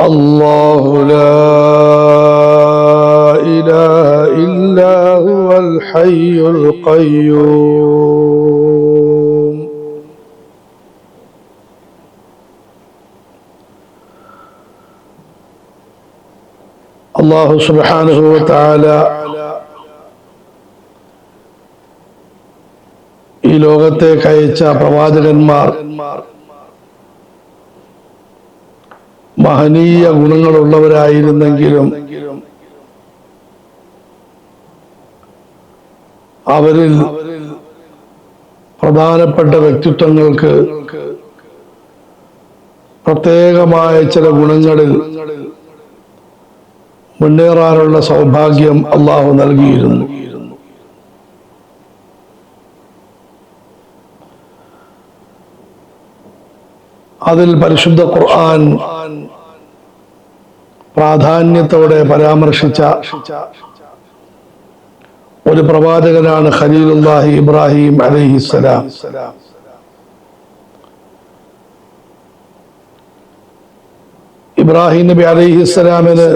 الله لا إله إلا هو الحي القيوم الله سبحانه وتعالى ഈ ലോകത്തേക്ക് അയച്ച പ്രവാചകന്മാർ മഹനീയ ഗുണങ്ങളുള്ളവരായിരുന്നെങ്കിലും അവരിൽ പ്രധാനപ്പെട്ട വ്യക്തിത്വങ്ങൾക്ക് പ്രത്യേകമായ ചില ഗുണങ്ങളിൽ മുന്നേറാനുള്ള സൗഭാഗ്യം അള്ളാഹു നൽകിയിരുന്നു. അതിൽ പരിശുദ്ധ ഖുർആൻ പ്രാധാന്യത്തോടെ പരാമർശിച്ച ഒരു പ്രവാചകനാണ് ഖലീലുല്ലാഹി ഇബ്രാഹിം അലൈഹിസ്സലാം ഇബ്രാഹിം നബി അലൈഹിസ്സലാമിന്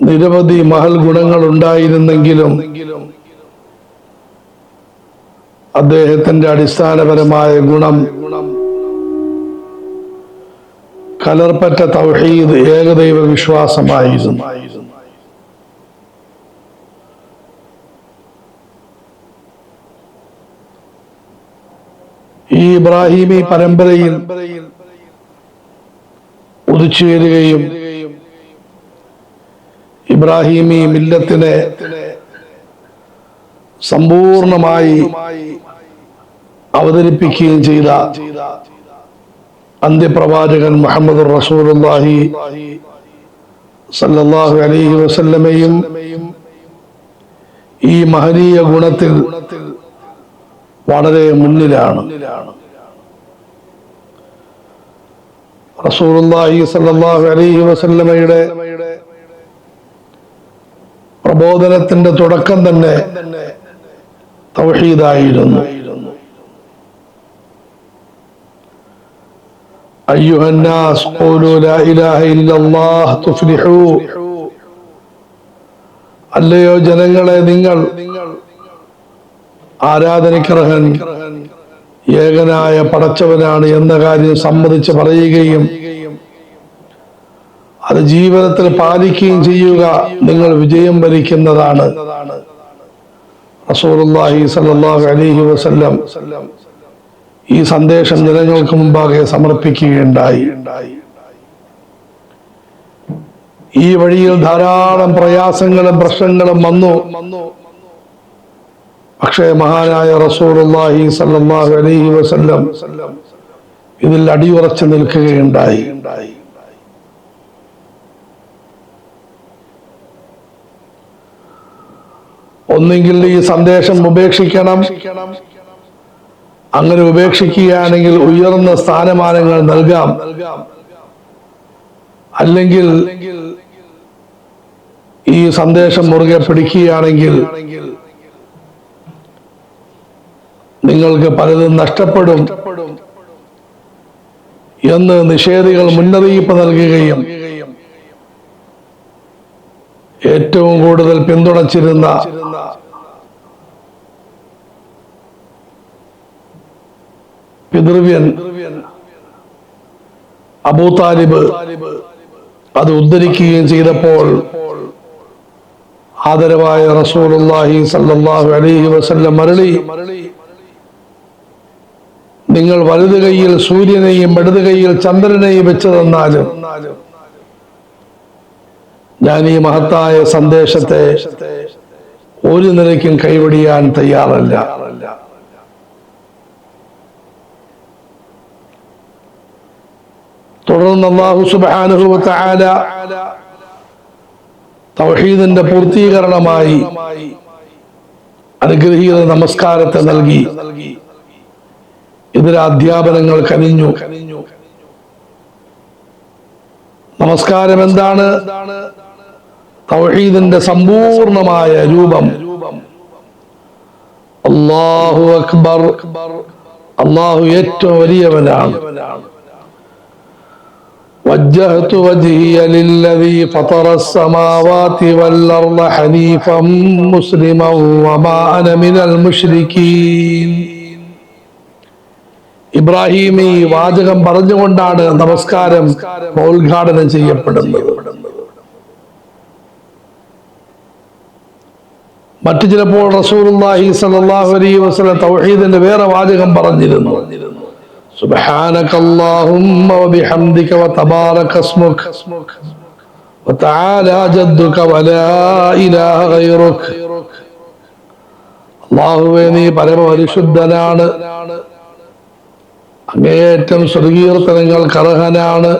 നിരവധി മഹൽ ഗുണങ്ങൾ ഉണ്ടായിരുന്നെങ്കിലും അദ്ദേഹത്തിന്റെ അടിസ്ഥാനപരമായ ഗുണം കലർപ്പറ്റ തൗഹീദ് ഏകദൈവ വിശ്വാസമായിരുന്നു. ഈ ഇബ്രാഹിമി പരമ്പരയിൽ ഉദിച്ചു വരികയും ഇബ്രാഹിമി മില്ലത്തിനെ സമ്പൂർണമായി അവതരിപ്പിക്കുകയും ചെയ്ത അന്ത്യപ്രവാചകൻ മുഹമ്മദ് റസൂലുള്ളാഹി സല്ലല്ലാഹു അലൈഹി വസല്ലമയും ഈ മഹനീയ ഗുണത്തിൽ വളരെ മുന്നിലാണ്. റസൂലുള്ളാഹി സല്ലല്ലാഹു അലൈഹി വസല്ലമയുടെ പ്രബോധനത്തിന്റെ തുടക്കം തന്നെ തൗഹീദായിരുന്നു أيها الناس قولوا لا إله إلا الله تفلحوا അല്ലയോ ജനങ്ങളെ നിങ്ങൾ ആരാധനയ്ക്കർഹൻ ഏകനായ പടച്ചവനാണ് എന്ന കാര്യം സമ്മതിച്ച് പറയുകയും അത് ജീവിതത്തിൽ പാലിക്കുകയും ചെയ്യുക നിങ്ങൾ വിജയം വരിക്കുന്നതാണ് റസൂലുള്ളാഹി സല്ലാഹു അലൈഹി വസല്ലം ഈ സന്ദേശം ജനങ്ങൾക്ക് മുമ്പാകെ സമർപ്പിക്കുകയുണ്ടായി. ഈ വഴിയിൽ ധാരാളം പ്രയാസങ്ങളും പ്രശ്നങ്ങളും വന്നു. പക്ഷേ മഹാനായ റസൂലുള്ളാഹി സല്ലാഹു അലൈഹി വസല്ലം ഇതിൽ അടിയുറച്ചു നിൽക്കുകയുണ്ടായി. ഒന്നെങ്കിൽ ഈ സന്ദേശം ഉപേക്ഷിക്കണം. അങ്ങനെ ഉപേക്ഷിക്കുകയാണെങ്കിൽ ഉയർന്ന സ്ഥാനമാനങ്ങൾ നൽകാം. അല്ലെങ്കിൽ ഈ സന്ദേശം മുറുകെ പിടിക്കുകയാണെങ്കിൽ നിങ്ങൾക്ക് പലതും നഷ്ടപ്പെടും എന്ന് നിഷേധികൾ മുന്നറിയിപ്പ് നൽകുകയും ഏറ്റവും കൂടുതൽ പിന്തുണച്ചിരുന്ന പിതൃവ്യൻ അബൂ താലിബ് അത് ഉദ്ധരിക്കുകയും ചെയ്തപ്പോൾ ആദരവായ റസൂലുള്ളാഹി സല്ലല്ലാഹു അലൈഹി വസല്ലം മരളി നിങ്ങൾ വലുത് കൈയിൽ സൂര്യനെയും ഇടത് കൈയിൽ ചന്ദ്രനെയും വെച്ച് തന്നാലും ഞാൻ ഈ മഹത്തായ സന്ദേശത്തെ ഒരു നിലയ്ക്കും കൈവടിയാൻ തയ്യാറല്ല. തുടർന്ന് അള്ളാഹു സുബ്ഹാനഹു വതആല തൗഹീദിന്റെ പൂർത്തീകരണമായി അനുഗ്രഹീത നമസ്കാരത്തെ നൽകി. ഇതര അധ്യാപനങ്ങൾ കനിഞ്ഞു. നമസ്കാരം എന്താണ് തൗഹീദിന്റെ സമ്പൂർണമായ രൂപം അള്ളാഹു അക്ബർ അള്ളാഹു ഏറ്റവും വലിയവനാണ് وجهت وجهي للذي فطر السماوات والأرض حنيفا مسلما وما أنا من المشركين ഇബ്രാഹിം ഈ വാചകം പറഞ്ഞുകൊണ്ടാണ് നമസ്കാരം ഉദ്ഘാടനം ചെയ്യപ്പെടുന്നത് മറ്റു ചിലപ്പോൾ റസൂലുള്ളാഹി സ്വല്ലല്ലാഹു അലൈഹി വസല്ലം തൗഹീദിന്റെ വേറെ വാചകം പറഞ്ഞിരുന്നു سبحانك اللهم وبحمدك وتبارك اسمك وتعالى جدك ولا إله غيرك അള്ളാഹുവെ നീ പരമപരിശുദ്ധനാണ് അങ്ങേയറ്റം സ്വർഗീയർത്തനങ്ങൾക്ക് അർഹനാണ്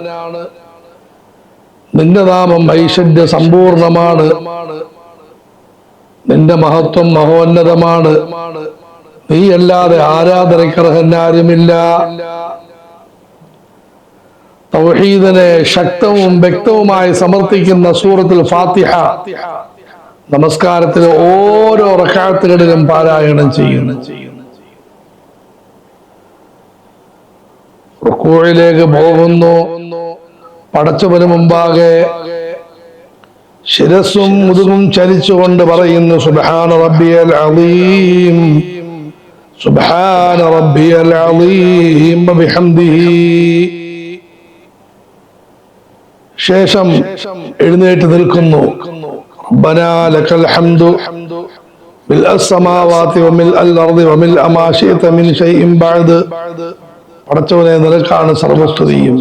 നിന്റെ നാമം ഐശ്വര്യ സമ്പൂർണമാണ് നിന്റെ മഹത്വം മഹോന്നതമാണ്. നീ അല്ലാതെ ആരാധനക്കർഹനാരുമില്ല തൗഹീദിനെ ശക്തവും വ്യക്തവുമായി സമർത്ഥിക്കുന്ന സൂറത്തിൽ ഫാത്തിഹ നമസ്കാരത്തിലെ ഓരോ റക്കാത്തുകളിലും പാരായണം ചെയ്യുന്നു. റുക്കൂഴിലേക്ക് പോകുന്നു. പടച്ചവന് മുമ്പാകെ ശിരസും മുതുകും ചലിച്ചുകൊണ്ട് പറയുന്നു സുബ്ഹാന റബ്ബിയൽ അലീം സുബ്ഹാന റബ്ബിയൽ അലീം ബിഹംദിഹി ശേഷം എഴുന്നേറ്റ് നിൽക്കുന്നു ربنا لك الحمد ملء السماوات وملء الأرض وملء ما شئت من شيء بعد പടച്ചവനെ നിനക്കാണ് സർവസ്തുതിയും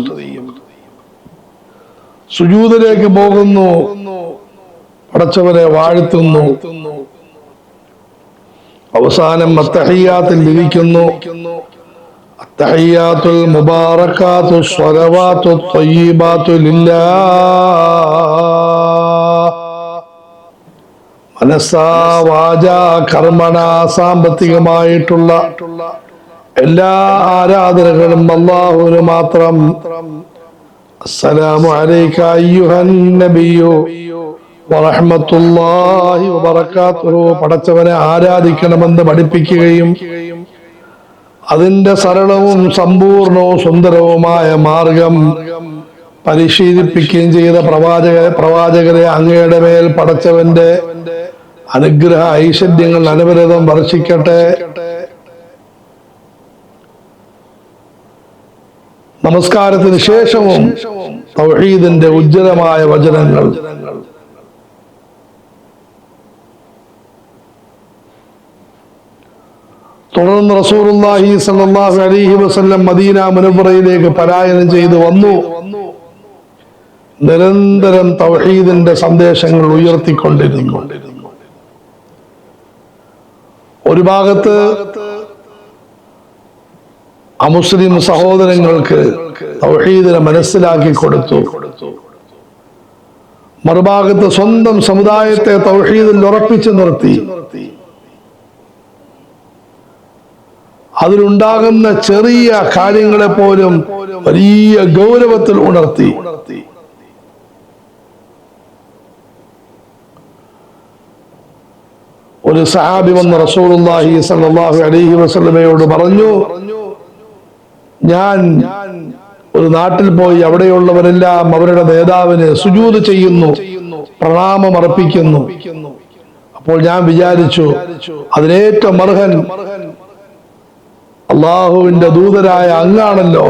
സുജൂതിലേക്ക് പോകുന്നു പടച്ചവനെ വാഴ്ത്തുന്നു. അവസാനം അത്തഹയ്യാത്തിൽ ഇരിക്കുന്നു. അത്തഹയ്യാത്തുൽ മുബാറക്കാത്തു സ്വരവാത്തു ത്വയ്യിബാത്തു ലില്ലാ. മനസ്സാ വാച കർമ്മണ സാമ്പത്തികമായിട്ടുള്ള എല്ലാ ആരാധനകളും അള്ളാഹുവിന് മാത്രം. അസ്സലാമു അലൈക പടച്ചവനെ ആരാധിക്കണമെന്ന് പഠിപ്പിക്കുകയും അതിന്റെ സരളവും സമ്പൂർണവും സുന്ദരവുമായ മാർഗം പരിശീലിപ്പിക്കുകയും ചെയ്ത പ്രവാചക പ്രവാചകരെ അങ്ങയുടെ മേൽ പടച്ചവന്റെ അനുഗ്രഹ ഐശ്വര്യങ്ങൾ അനുവരതം വർഷിക്കട്ടെ. നമസ്കാരത്തിന് ശേഷവും തൗഹീദിന്റെ ഉജ്ജ്വലമായ വചനങ്ങൾ. തുടർന്ന് റസൂലുള്ളാഹി സ്വല്ലല്ലാഹു അലൈഹി വസല്ലം മദീന മുനവറയിലേക്ക് പലായനം ചെയ്തു വന്നു. നിരന്തരം തൗഹീദിന്റെ സന്ദേശങ്ങൾ ഉയർത്തിക്കൊണ്ടിരുന്നു. ഒരു ഭാഗത്ത് അമുസ്ലിം സഹോദരങ്ങൾക്ക് തൗഹീദിനെ മനസ്സിലാക്കി കൊടുത്തു. മറുഭാഗത്ത് സ്വന്തം സമുദായത്തെ തൗഹീദിൽ ഉറപ്പിച്ചു നിർത്തി. അതിലുണ്ടാകുന്ന ചെറിയ കാര്യങ്ങളെ പോലും വലിയ ഗൗരവത്തിൽ ഉണർത്തി. ഒരു സഹാബി വന്ന റസൂലുള്ളാഹി സ്വല്ലല്ലാഹു അലൈഹി വസല്ലമയോട് പറഞ്ഞു ഞാൻ ഒരു നാട്ടിൽ പോയി അവിടെയുള്ളവരെല്ലാം അവരുടെ നേതാവിന് സുജൂത് ചെയ്യുന്നു പ്രണാമം അർപ്പിക്കുന്നു. അപ്പോൾ ഞാൻ വിചാരിച്ചു അതിനേറ്റവും അർഹൻ അള്ളാഹുവിന്റെ ദൂതരായ അങ്ങാണല്ലോ.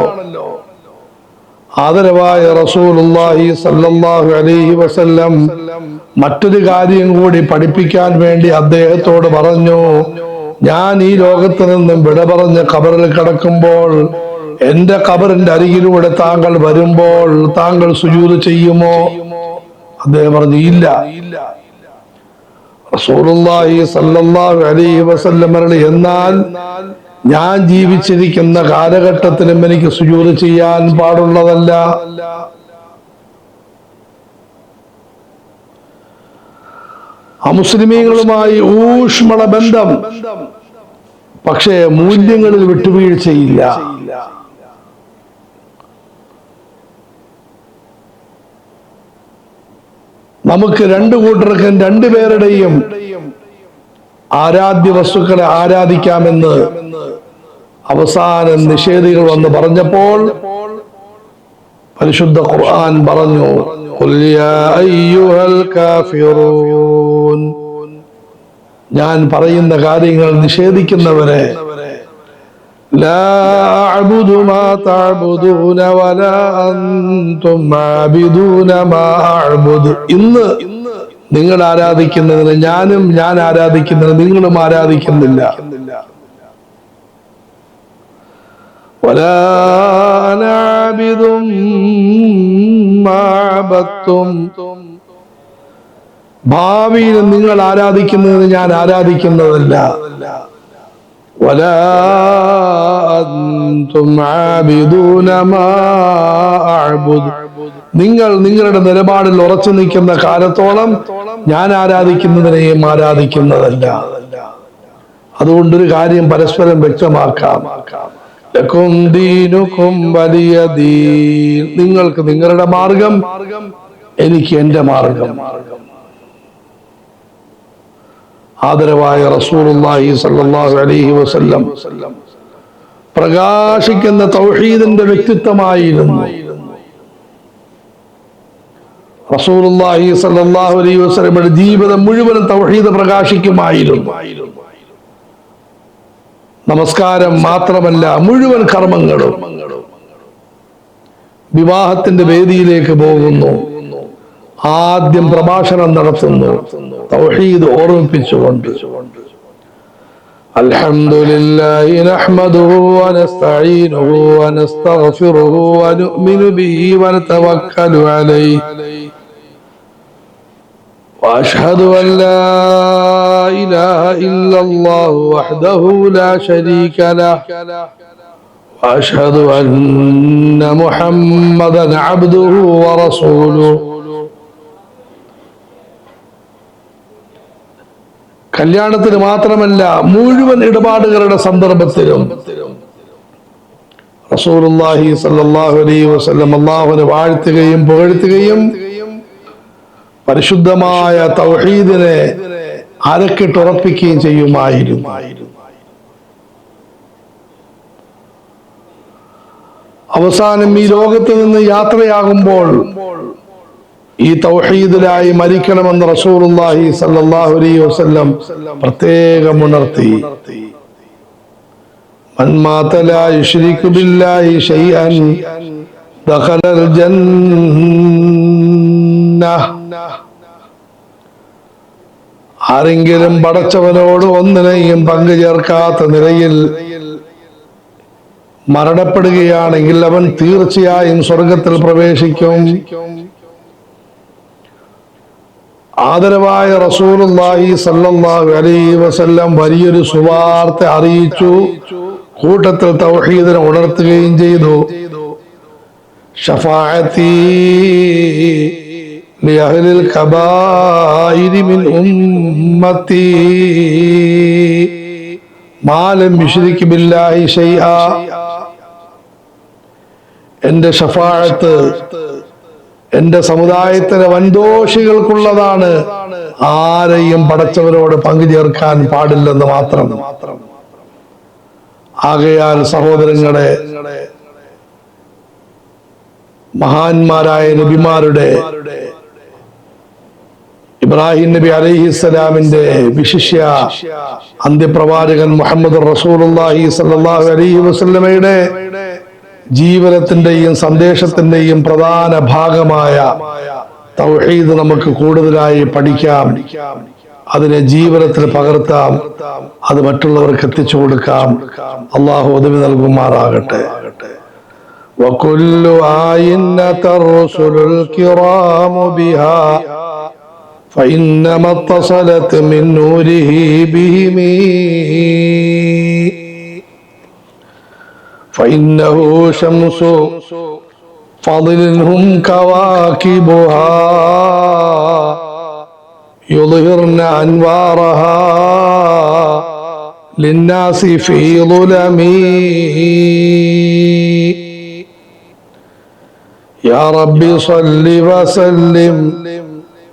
ആദരവായ റസൂലുള്ളാഹി സല്ലല്ലാഹു അലൈഹി വസല്ലം മറ്റൊരു കാര്യം കൂടി പഠിപ്പിക്കാൻ വേണ്ടി അദ്ദേഹത്തോട് പറഞ്ഞു. ഞാൻ ഈ ലോകത്ത് നിന്നും വിട പറഞ്ഞ് കബറിൽ കിടക്കുമ്പോൾ എന്റെ കബറിന്റെ അരികിലൂടെ താങ്കൾ വരുമ്പോൾ താങ്കൾ സുജൂത് ചെയ്യുമോ? അദ്ദേഹം പറഞ്ഞു ഇല്ല. റസൂലുള്ളാഹി സല്ലല്ലാഹു അലൈഹി വസല്ലം എന്നാൽ ഞാൻ ജീവിച്ചിരിക്കുന്ന കാലഘട്ടത്തിലും എനിക്ക് സുജൂത് ചെയ്യാൻ പാടുള്ളതല്ല. അമുസ്ലിമീങ്ങളുമായി ഊഷ്മള ബന്ധം. പക്ഷേ മൂല്യങ്ങളിൽ വിട്ടുവീഴ്ചയില്ല. നമുക്ക് രണ്ടു കൂട്ടർക്കും രണ്ടുപേരുടെയും ആരാധ്യ വസ്തുക്കളെ ആരാധിക്കാമെന്ന് അവസാനം നിഷേധികൾ വന്ന് പറഞ്ഞപ്പോൾ പരിശുദ്ധ ഖുർആൻ പറഞ്ഞു "ഖുൽ യാ അയ്യുഹൽ കാഫിറൂൻ ഞാൻ പറയുന്ന കാര്യങ്ങൾ നിഷേധിക്കുന്നവരെ لا أعبد ما تعبدون ولا أنتم عابدون ما أعبد ഇന്ന് നിങ്ങൾ ആരാധിക്കുന്നതിന് ഞാനും ഞാൻ ആരാധിക്കുന്നതിന് നിങ്ങളും ആരാധിക്കുന്നില്ല ولا أنا عابد ما عبدتم ഭാവിയിൽ നിങ്ങൾ ആരാധിക്കുന്നതിന് ഞാൻ ആരാധിക്കുന്നതല്ല ولا أنتم عابدون ما أعبد നിങ്ങൾ നിങ്ങളുടെ നിലപാടിൽ ഉറച്ചു നിൽക്കുന്ന കാലത്തോളം ഞാൻ ആരാധിക്കുന്നതിനെയും ആരാധിക്കുന്നതല്ല. അതുകൊണ്ടൊരു കാര്യം പരസ്പരം വ്യക്തമാക്കാം. ദീനുക്കും വലിയ ദീൻ. നിങ്ങൾക്ക് നിങ്ങളുടെ മാർഗം എനിക്ക് എന്റെ മാർഗം. ആദരവായ റസൂലുള്ളാഹി സ്വല്ലല്ലാഹു അലൈഹി വസല്ലം പ്രകാശിക്കുന്ന തൗഹീദിന്റെ വ്യക്തിത്വമായിരുന്നു. റസൂലുള്ളാഹി സ്വല്ലല്ലാഹു അലൈഹി വസല്ലമയുടെ ജീവിതം മുഴുവനും തൗഹീദ് പ്രകാശിക്കുമായിരുന്നു നമസ്കാരം മാത്രമല്ല മുഴുവൻ കർമ്മങ്ങളും വിവാഹത്തിന്റെ വേദിയിലേക്ക് പോകുന്നു ആദ്യം പ്രഭാഷണം നടത്തുന്നു തൗഹീദ് ഓർമ്മിപ്പിച്ചുകൊണ്ട് الحمد لله نحمده ونستعينه ونستغفره ونؤمن به ونتوكل عليه واشهد ان لا اله الا الله وحده لا شريك له واشهد ان محمدا عبده ورسوله കല്യാണത്തിന് മാത്രമല്ല മുഴുവൻ ഇടപാടുകളുടെ സന്ദർഭത്തിലും റസൂലുള്ളാഹി സല്ലല്ലാഹു അലൈഹി വസല്ലം അള്ളാഹുവിനെ വാഴ്ത്തുകയും പുകഴ്ത്തുകയും പരിശുദ്ധമായ തൗഹീദിനെ അരക്കിട്ടുറപ്പിക്കുകയും ചെയ്യുമായിരുന്നു. അവസാനം ഈ ലോകത്ത് നിന്ന് യാത്രയാകുമ്പോൾ ഈ തൗഹീദിലായി മരിക്കണമെന്ന് റസൂർഹി സല്ലാഹു അലൈ വസ്ല്ലം പ്രത്യേകം ഉണർത്തി. ദഖലൽ ജന്ന ആരെങ്കിലും പടച്ചവനോട് ഒന്നിനെയും പങ്കു ചേർക്കാത്ത നിലയിൽ മരണപ്പെടുകയാണെങ്കിൽ അവൻ തീർച്ചയായും സ്വർഗത്തിൽ പ്രവേശിക്കും. ആദരവായ റസൂലുള്ളാഹി സല്ലല്ലാഹു അലൈഹി വസല്ലം വലിയൊരു സുവാർത്ത അറിയിച്ചു. കൂട്ടത്തിൽ തൗഹീദിനെ ഉണർത്തുകയും ചെയ്തു. ഷഫാഅത്തി ലിഅഹ്ലിൽ കബായിരി മിൻ ഉമ്മത്തി. لم يشرك ബില്ലാഹി شيئا എന്റെ ഷഫാഴത്ത് എന്റെ സമുദായത്തിലെ വൻദോഷികൾക്കുള്ളതാണ് ആരെയും പടച്ചവരോട് പങ്കു ചേർക്കാൻ പാടില്ലെന്ന് മാത്രം. ആകയാൽ സഹോദരങ്ങളെ മഹാന്മാരായ നബിമാരുടെ ഇബ്രാഹിം നബി അലൈഹിസ്സലാമിന്റെ വിശിഷ്യ അന്ത്യപ്രവാചകൻ മുഹമ്മദ് റസൂലുള്ളാഹി സല്ലല്ലാഹു അലൈഹി വസല്ലമയുടെ ജീവനത്തിന്റെയും സന്ദേശത്തിന്റെയും പ്രധാന ഭാഗമായ തൗഹീദ് നമുക്ക് കൂടുതലായി പഠിക്കാം അതിനെ ജീവിതത്തിൽ പകർത്താം അത് മറ്റുള്ളവർക്ക് എത്തിച്ചു കൊടുക്കാം അള്ളാഹു ഉദവി നൽകുമാറാകട്ടെ وكل آينة الرسل الكرام بها فإنما اتصلت من نوره بهم. فإنه شمس فضل هم كواكبها يظهرن أنوارها للناس في ظلم. يا رب صل وسلم